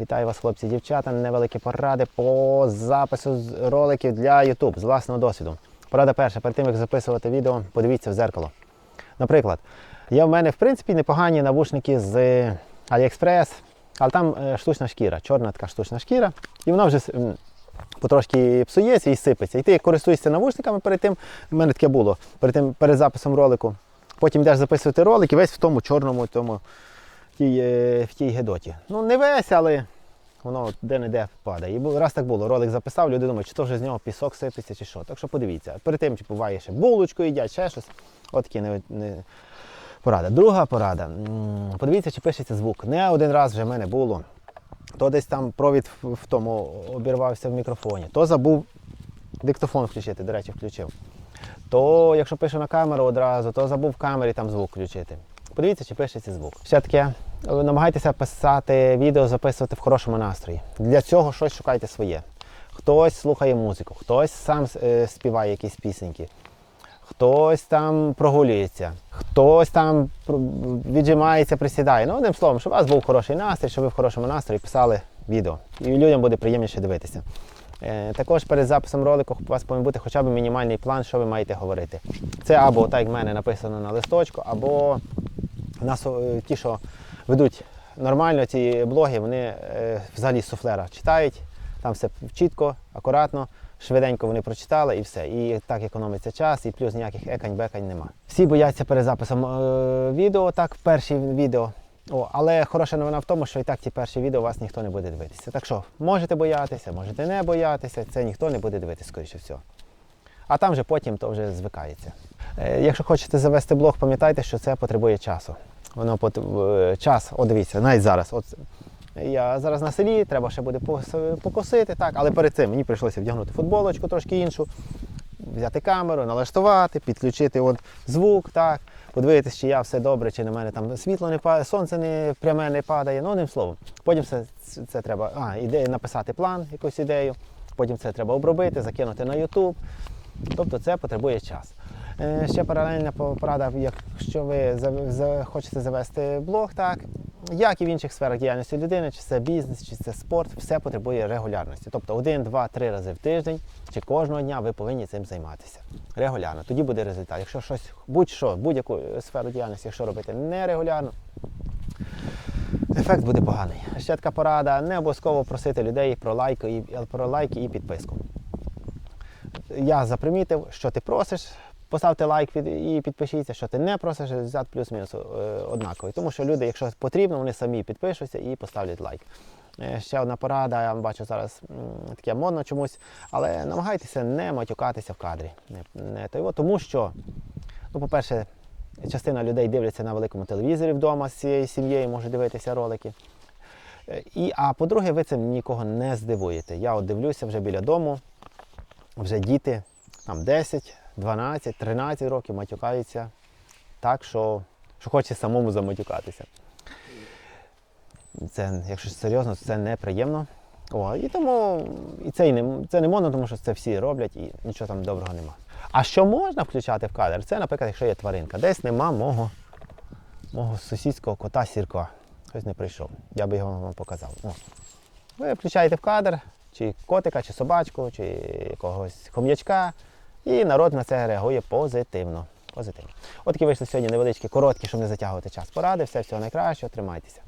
Вітаю вас, хлопці, дівчата. Невеликі поради по запису роликів для YouTube з власного досвіду. Порада перша, перед тим як записувати відео, подивіться в зеркало. Наприклад, є в мене в принципі непогані навушники з AliExpress, але там е, штучна шкіра, чорна така штучна шкіра, і вона вже потрошки псується і сипеться. І ти користуєшся навушниками перед тим, в мене таке було, перед тим перед записом ролику. Потім йдеш записувати ролик і весь в тому чорному, тому, тій, е, в тій гедоті. Ну, не весь, але воно де-не-де падає. І раз так було, ролик записав, люди думають, чи то вже з нього пісок сипеться, чи що. Так що подивіться. Перед тим, чи буває ще булочку їдять, ще щось. От такі не, не... порада. Друга порада. Подивіться, чи пишеться звук. Не один раз вже в мене було. То десь там провід в тому обірвався в мікрофоні, то забув диктофон включити, до речі, включив. То якщо пишу на камеру одразу, то забув в камері там звук включити. Подивіться, чи пишеться звук. Ще таке, е, намагайтеся писати відео, записувати в хорошому настрої. Для цього щось шукайте своє. Хтось слухає музику, хтось сам е, співає якісь пісеньки, хтось там прогулюється, хтось там віджимається, присідає. Ну, одним словом, щоб у вас був хороший настрій, щоб ви в хорошому настрої писали відео. І людям буде приємніше дивитися. Е, Також перед записом ролику у вас повинен бути хоча б мінімальний план, що ви маєте говорити. Це або так як в мене написано на листочку, або у нас е, ті, що ведуть нормально ці блоги, вони е, взагалі з суфлера читають, там все чітко, акуратно, швиденько вони прочитали і все. І так економиться час, і плюс ніяких екань-бекань нема. Всі бояться перед записом е, відео, так, перші відео. О, але хороша новина в тому, що і так ті перші відео вас ніхто не буде дивитися. Так що можете боятися, можете не боятися, це ніхто не буде дивитися, скоріше всього. А там вже потім то вже звикається. Якщо хочете завести блог, пам'ятайте, що це потребує часу. Воно пот- е, час, о, дивіться, навіть зараз. От я зараз на селі, треба ще буде покосити, так, але перед цим мені прийшлося вдягнути футболочку трошки іншу, взяти камеру, налаштувати, підключити от звук, так, подивитися, чи я все добре, чи на мене там світло не падає, сонце не пряме не падає. Ну, одним словом, потім це, це треба а, ідея написати план, якусь ідею, потім це треба обробити, закинути на YouTube. Тобто це потребує час. Е, Ще паралельна порада, якщо ви хочете завести блог, так, як і в інших сферах діяльності людини, чи це бізнес, чи це спорт, все потребує регулярності. Тобто один, два, три рази в тиждень чи кожного дня ви повинні цим займатися. Регулярно. Тоді буде результат. Якщо щось, будь-що, будь-яку сферу діяльності, якщо робити нерегулярно, ефект буде поганий. Ще така порада, не обов'язково просити людей про лайки про лайки і підписку я запримітив, що ти просиш, поставте лайк і підпишіться, що ти не просиш, результат плюс-мінус е, однаковий. Тому що люди, якщо потрібно, вони самі підпишуться і поставлять лайк. Е, Ще одна порада, я бачу зараз таке модно чомусь, але намагайтеся не матюкатися в кадрі. Не, не того, тому що, ну, по-перше, частина людей дивляться на великому телевізорі вдома з цією сім'єю, може дивитися ролики. Е, І, а по-друге, ви цим нікого не здивуєте. Я от дивлюся вже біля дому, вже діти там 10, 12, 13 років матюкаються так, що, що хочеться самому заматюкатися. Це, якщо серйозно, це неприємно. О, і тому і це, і не, це не модно, тому що це всі роблять і нічого там доброго нема. А що можна включати в кадр? Це, наприклад, якщо є тваринка. Десь нема мого, мого сусідського кота сірка. Хтось не прийшов. Я би його вам показав. О. Ви включаєте в кадр чи котика, чи собачку, чи якогось хом'ячка, і народ на це реагує позитивно. позитивно. От вийшли сьогодні невеличкі, короткі, щоб не затягувати час. Поради, все всього найкращого, тримайтеся.